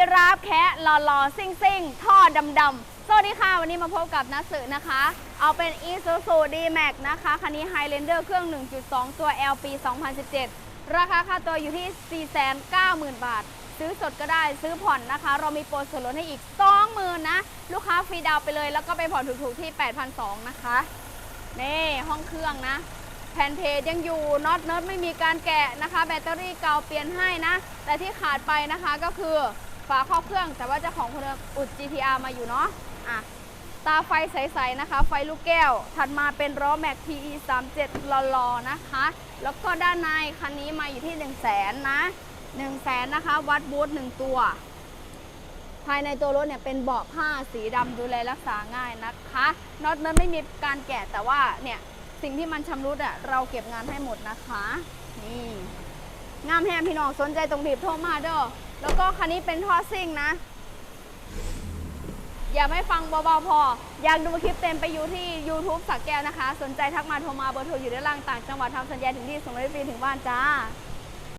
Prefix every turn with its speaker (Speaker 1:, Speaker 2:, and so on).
Speaker 1: ีราฟแคะหล่อหล่อซิ่งซิ่งท่อดำดำๆสวัสดีค่ะ วันนี้มาพบกับนัสสึนะคะ เอาเป็น i s u z u D-Max นะคะ คันนี้ Highlander เครื่อง 1.2 ตัว L ปี 2017 ราคาค่าตัวอยู่ที่ 490,000 บาท ซื้อสดก็ได้ซื้อผ่อนนะคะ เรามีโปรส่วนลดให้อีก 20,000 นะ ลูกค้าฟรีดาวน์ไปเลย แล้วก็ไปผ่อนถูกๆที่ 8,200 นะคะ นี่ห้องเครื่องนะ แผ่นเพจยังอยู่น็อตเนิร์ดไม่มีการแกะนะคะ แบตเตอรี่เก่าเปลี่ยนให้นะ แต่ที่ขาดไปนะคะก็คือ ฝาครอบเครื่อง แต่ว่าเจ้าของคนเดิมอุด GTR มาอยู่เนาะอะตาไฟใสๆนะคะ ไฟลูกแก้ว ถัดมาเป็นล้อแม็ก PE 37หล่อๆนะคะ แล้วก็ด้านในคันนี้มาอยู่ที่ 1 0 0 0 0แสนนะ1 0 0 0 0แสนนะคะ วัดบูธ1ตัว ภายในตัวรถเนี่ยเป็นเบาะผ้าสีดำดูแลรักษาง่ายนะคะน็อตเนไม่มีการแกะแต่ว่าเนี่ยสิ่งที่มันชำรุดอะเราเก็บงานให้หมดนะคะ นี่ งามแฮมพี่น้องสนใจตรงถีบโทรมาเด้อ แล้วก็คันนี้เป็นท่อซิ่งนะ อย่าไม่ฟังเบาๆพอ อยากดูคลิปเต็มไปอยู่ที่ YouTube สักแก้วนะคะ สนใจทักมาโทรมาเบอร์โทรอยู่ด้านล่างต่างจังหวัดทำสัญญาถึงที่ส่งรถฟรีถึงบ้านจ้า